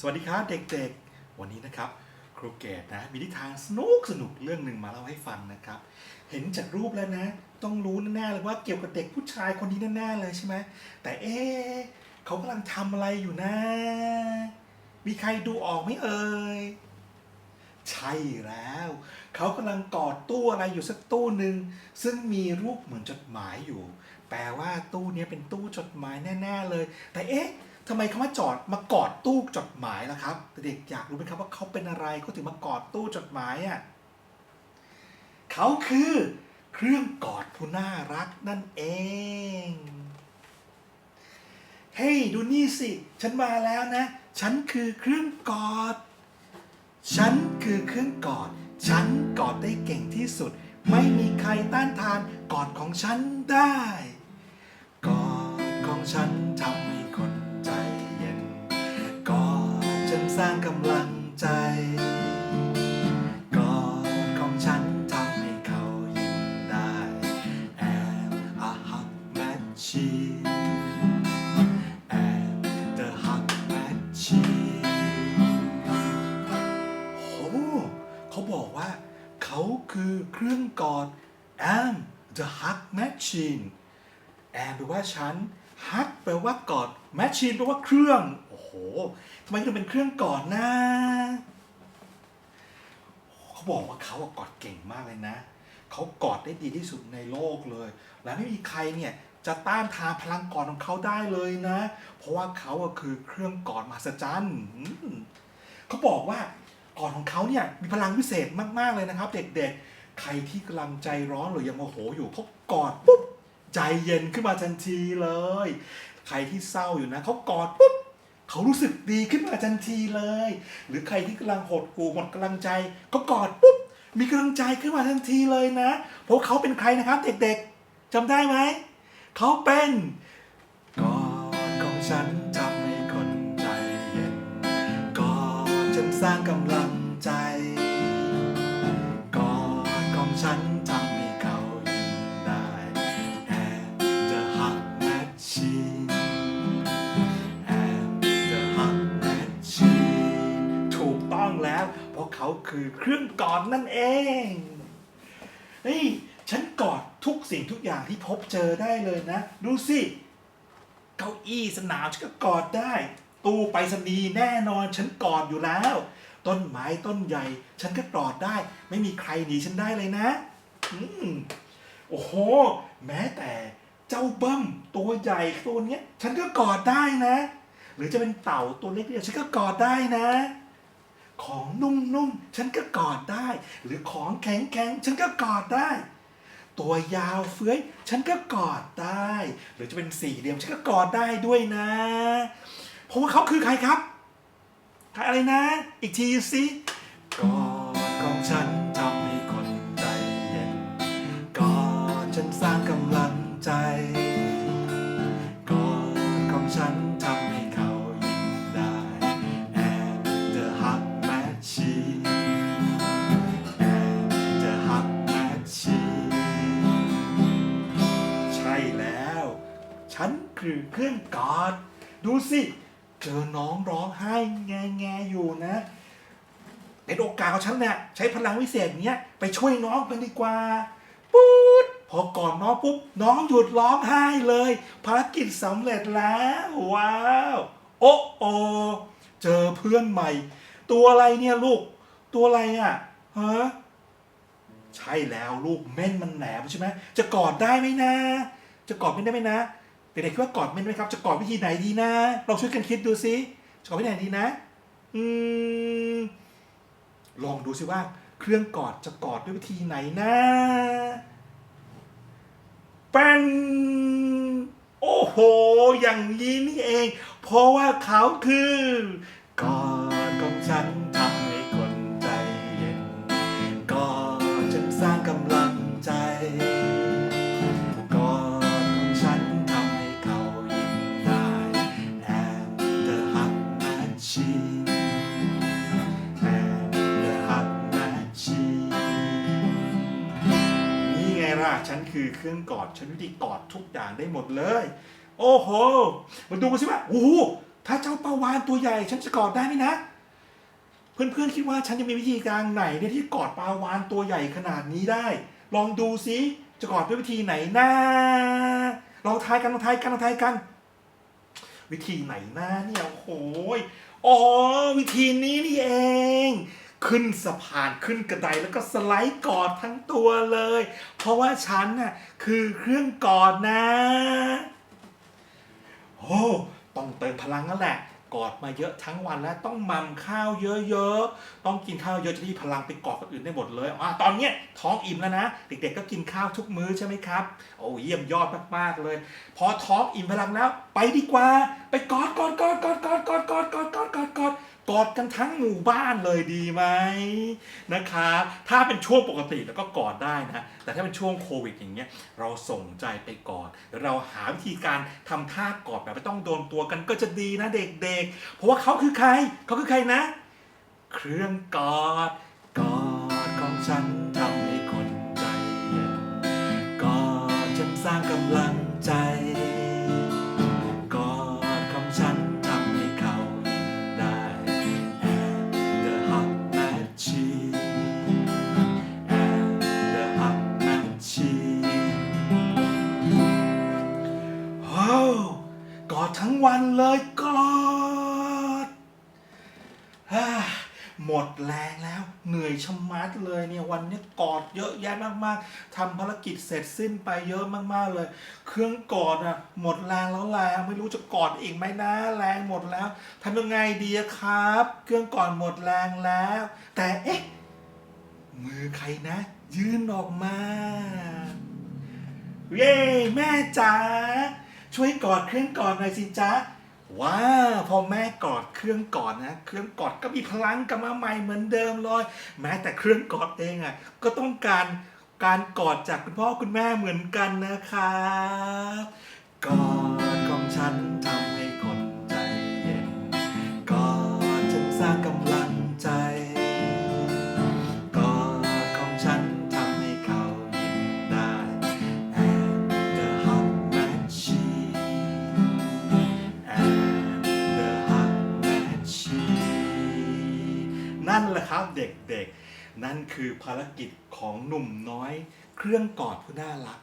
สวัสดีครับเด็กๆ วันนี้นะครับครูเกตนะมีนิทานสนุกสนุกเรื่องหนึ่งมาเล่าให้ฟังนะครับ เห็นจากรูปแล้วนะ ต้องรู้แน่ๆเลยว่าเกี่ยวกับเด็กผู้ชายคนนี้แน่ๆเลยใช่ไหมแต่เอ๊เขากำลังทำอะไรอยู่นะ มีใครดูออกไหมเอ่ยใช่แล้ว เขากำลังกอดตู้อะไรอยู่สักตู้หนึ่งซึ่งมีรูปเหมือนจดหมายอยู่ แปลว่าตู้นี้เป็นตู้จดหมายแน่ ๆเลย แต่เอ๊ะ ทำไมเขามาจอดมากอดตู้จดหมายล่ะครับ เด็กอยากรู้ไหมครับว่าเขาเป็นอะไรเขาถึงมากอดตู้จดหมายอะเขาคือเครื่องกอดผู้น่ารักนั่นเอง เฮ้ยดูนี่สิ ฉันมาแล้วนะ ฉันคือเครื่องกอด ฉันคือเครื่องกอด ฉันกอดได้เก่งที่สุด ไม่มีใครต้านทานกอดของฉันได้ กอดของฉันทำใสร้างกำลังใจกอดของฉันทำให้เขายิ้มได้ And a hug machine And the hug machine โอ้เขาบอกว่า เขาคือเครื่องกอด am the hug machine แอมแปลว่าฉัน ฮักแปลว่ากอด machine แปลว่าเครื่อง โอ้โหทำไมถึงเป็นเครื่องกอดนะเขาบอกว่าเขาอะกอดเก่งมากเลยนะ เขากอดได้ดีที่สุดในโลกเลย และไม่มีใครเนี่ยจะต้านทานพลังกอดของเขาได้เลยนะ เพราะว่าเขาอะคือเครื่องกอดมหัศจรรย์เขาบอกว่ากอดของเขาเนี่ยมีพลังพิเศษมากๆเลยนะครับ เด็กๆ ใครที่กำลังใจร้อนหรือยังโมโหอยู่เขากอดปุ๊บ ใจเย็นขึ้นมาทันทีเลย ใครที่เศร้าอยู่นะเขากอดปุ๊บเขารู้สึกดีขึ้นมาทันทีเลย หรือใครที่กำลังหดหู่หมดกำลังใจก็กอดปุ๊บมีกำลังใจขึ้นมาทันทีเลยนะ เพราะเขาเป็นใครนะครับเด็กๆจำได้ไหมเขาเป็นกอดของฉันทำให้คนใจเย็นกอดฉันสร้างกำลัง แล้ว เพราะเขาคือเครื่องกอดนั่นเองเฮ้ยฉันกอดทุกสิ่งทุกอย่างที่พบเจอได้เลยนะ ดูสิเก้าอี้สนามฉันก็กอดได้ ตู้ไปรษณีย์แน่นอนฉันกอดอยู่แล้ว ต้นไม้ต้นใหญ่ ฉันก็กอดได้ ไม่มีใครหนีฉันได้เลยนะอืมโอ้โห แม้แต่เจ้าเบิ้มตัวใหญ่ตัวเนี้ย ฉันก็กอดได้นะ หรือจะเป็นเต่าตัวเล็กเนี่ยฉันก็กอดได้นะ ของนุ่มๆ ฉันก็กอดได้ หรือของแข็งๆ ฉันก็กอดได้ ตัวยาวเฟื้อย ฉันก็กอดได้ หรือจะเป็นสี่เหลี่ยม ฉันก็กอดได้ด้วยนะ เพราะว่าเขาคือใครครับใครอะไรนะ อีกทีสิกอดของฉันทำให้คนใจเย็นกอดฉันสร้างกำลังใจ เครื่องกอด ดูสิ เจอน้องร้องไห้แงแงๆอยู่นะ เป็นโอกาสของฉันเนี่ยใช้พลังวิเศษเนี้ยไปช่วยน้องกันดีกว่าปุ๊ดพอก่อนน้องปุ๊บน้องหยุดร้องไห้เลย ภารกิจสำเร็จแล้ว ว้าว โอ้โอเจอเพื่อนใหม่ ตัวอะไรเนี่ยลูก ตัวอะไรอะฮะใช่แล้วลูกเม่นมันแหลมใช่ไหมจะกอดได้ไหมนะ จะกอดเม่ได้ไหมนะ เด็กๆคิดว่ากอดเม่นไหมครับ จะกอดวิธีไหนดีนะลองช่วยกันคิดดูสิจะกอดวิธีไหนดีนะ อืมลองดูสิว่า เครื่องกอดจะกอดด้วยวิธีไหนนะเป็นโอ้โห อย่างนี้นี่เอง เพราะว่าเขาคือกอดของฉัน ล่ะ ฉันคือเครื่องกอด ฉันวิธีกอดทุกอย่างได้หมดเลย โอ้โห มาดูกันสิว่าโอ้โหถ้าเจ้าปลาวานตัวใหญ่ ฉันจะกอดได้ไหมนะ เพื่อนๆคิดว่าฉันจะมีวิธีการไหนเนี่ยที่กอดปลาวานตัวใหญ่ขนาดนี้ได้ ลองดูซิจะกอดด้วยวิธีไหนนะ ลองทายกันลองทายกันลองทายกัน วิธีไหนนะเนี่ยโอ้โหยอ๋อวิธีนี้นี่เอง ขึ้นสะพานขึ้นกระไดแล้วก็สไลด์กอดทั้งตัวเลย เพราะว่าฉันน่ะคือเครื่องกอดนะโอ้ต้องเติมพลังนั่นแหละ กอดมาเยอะทั้งวันแล้วต้องมั่มข้าวเยอะๆต้องกินข้าวเยอะจะได้พลังไปกอดคนอื่นได้หมดเลยอะตอนเนี้ยท้องอิ่มแล้วนะ เด็กๆก็กินข้าวทุกมื้อใช่ไหมครับ โอ้เยี่ยมยอดมากๆเลย พอท้องอิ่มพลังแล้ว ไปดีกว่า ไปกอดกอดกอดกอดกอดกอดกอดกอดกอดกอด กอดกันทั้งหมู่บ้านเลยดีไหมนะครับถ้าเป็นช่วงปกติแล้วก็กอดได้นะแต่ถ้าเป็นช่วงโควิดอย่างเงี้ยเราส่งใจไปกอด เราหาวิธีการทำท่ากอดแบบไม่ต้องโดนตัวกันก็จะดีนะเด็กๆ เพราะว่าเขาคือใครเขาคือใครนะ เครื่องกอดกอดของฉันทำให้คนใจเย็นกอดฉันสร้างกำลัง กอดทั้งวันเลยกอดฮ่าหมดแรงแล้วเหนื่อยชะมัดเลยเนี่ยวันนี้กอดเยอะแยะมากๆทำภารกิจเสร็จสิ้นไปเยอะมากๆเลย เครื่องกอดอะหมดแรงแล้วแรงไม่รู้จะกอดอีกไหมนะแรงหมดแล้วทำยังไงดีครับ เครื่องกอดหมดแรงแล้ว แต่เอ๊ะมือใครนะ ยื่นออกมา เย้แม่จ๋า ช่วยกอดเครื่องกอดหน่อยสิจ๊ะว้าพอแม่กอดเครื่องกอดนะ เครื่องกอดก็มีพลังกลับมาใหม่เหมือนเดิมเลยแม้แต่เครื่องกอดเองอะก็ต้องการการกอดจากคุณพ่อคุณแม่เหมือนกันนะครับกอดของฉัน เด็กๆ นั่นคือภารกิจของหนุ่มน้อย เครื่องกอดผู้น่ารัก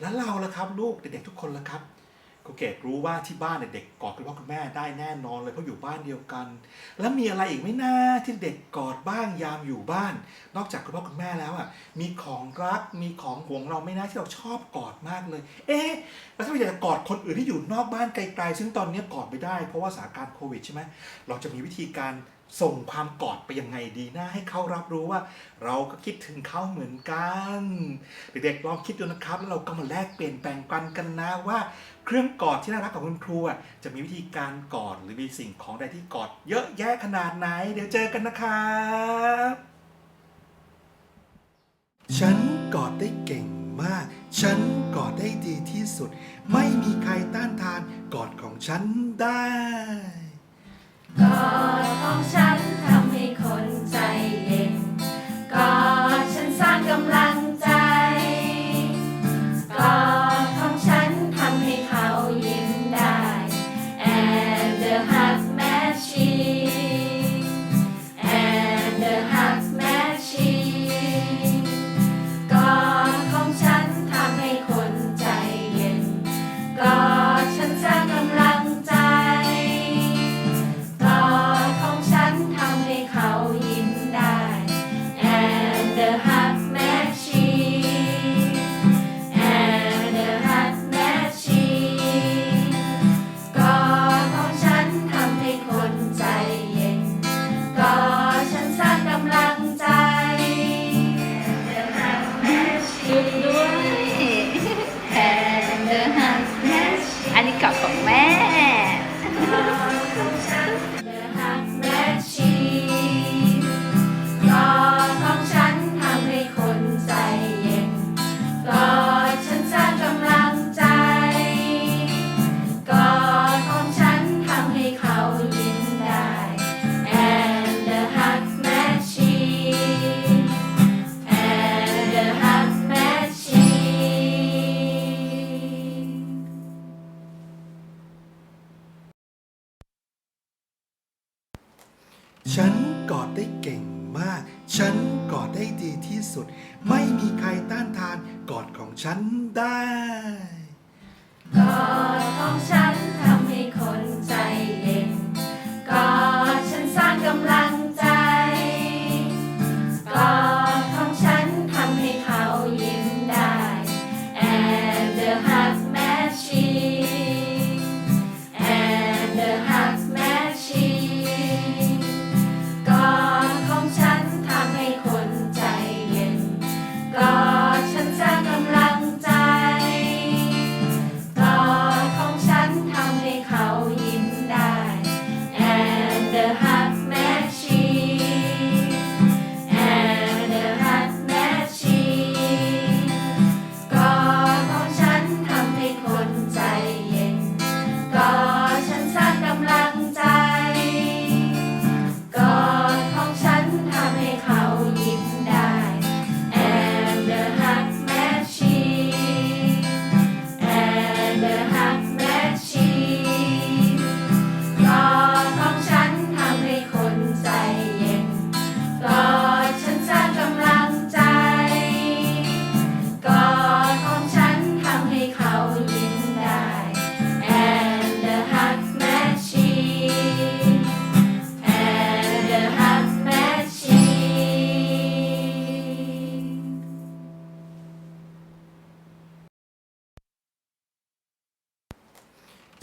แล้วเราล่ะครับ ลูกเด็กๆทุกคนล่ะครับครูเกดรู้ว่าที่บ้านเด็กกอดคุณพ่อคุณแม่ได้แน่นอนเลยเพราะอยู่บ้านเดียวกัน แล้วมีอะไรอีกไหมนะที่เด็กกอดบ้างยามอยู่บ้าน นอกจากคุณพ่อคุณแม่แล้วอะมีของรักมีของห่วงเราไม่นะที่เราชอบกอดมากเลย เอ๊ะแล้วถ้าเราอยากจะกอดคนอื่นที่อยู่นอกบ้านไกลๆ ซึ่งตอนนี้กอดไม่ได้เพราะว่าสถานการณ์โควิดใช่ไหมเราจะมีวิธีการ ส่งความกอดไปยังไงดีนะให้เขารับรู้ว่า เราก็คิดถึงเขาเหมือนกันเด็กๆลองคิดดูนะครับ แล้วเราก็มาแลกเปลี่ยนแบ่งปันกันนะว่า เครื่องกอดที่น่ารักของคุณครูจะมีวิธีการกอดหรือมีสิ่งของใดที่กอด เยอะแยะขนาดไหน เดี๋ยวเจอกันนะครับฉันกอดได้เก่งมาก ฉันกอดได้ดีที่สุด ไม่มีใครต้านทานกอดของฉันได้ กอดของฉันทำให้คนใจเย็นกอดฉันสร้างกำลัง ฉันกอดได้เก่งมาก ฉันกอดได้ดีที่สุด ไม่มีใครต้านทานกอดของฉันได้ กอดของฉันทำให้คนใจ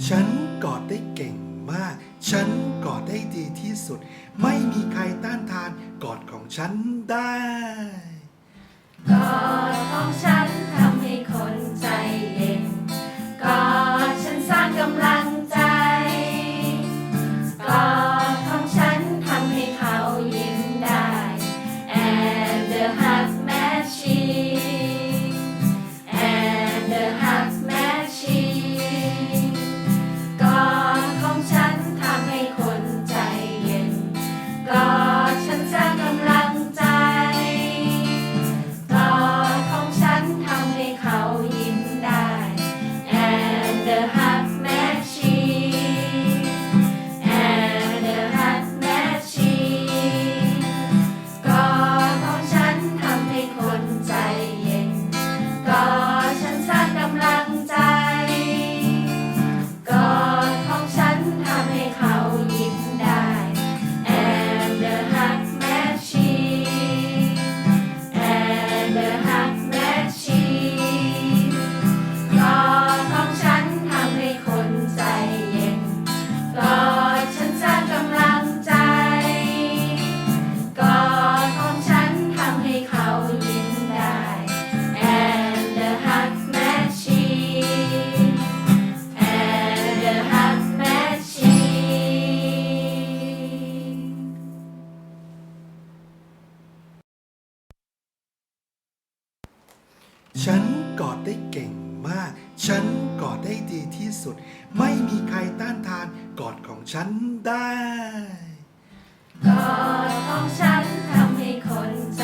ฉันกอดได้เก่งมาก ฉันกอดได้ดีที่สุด ไม่มีใครต้านทานกอดของฉันได้ กอดของฉัน ไม่มีใครต้านทานกอดของฉันได้ กอดของฉันทำให้คนใจ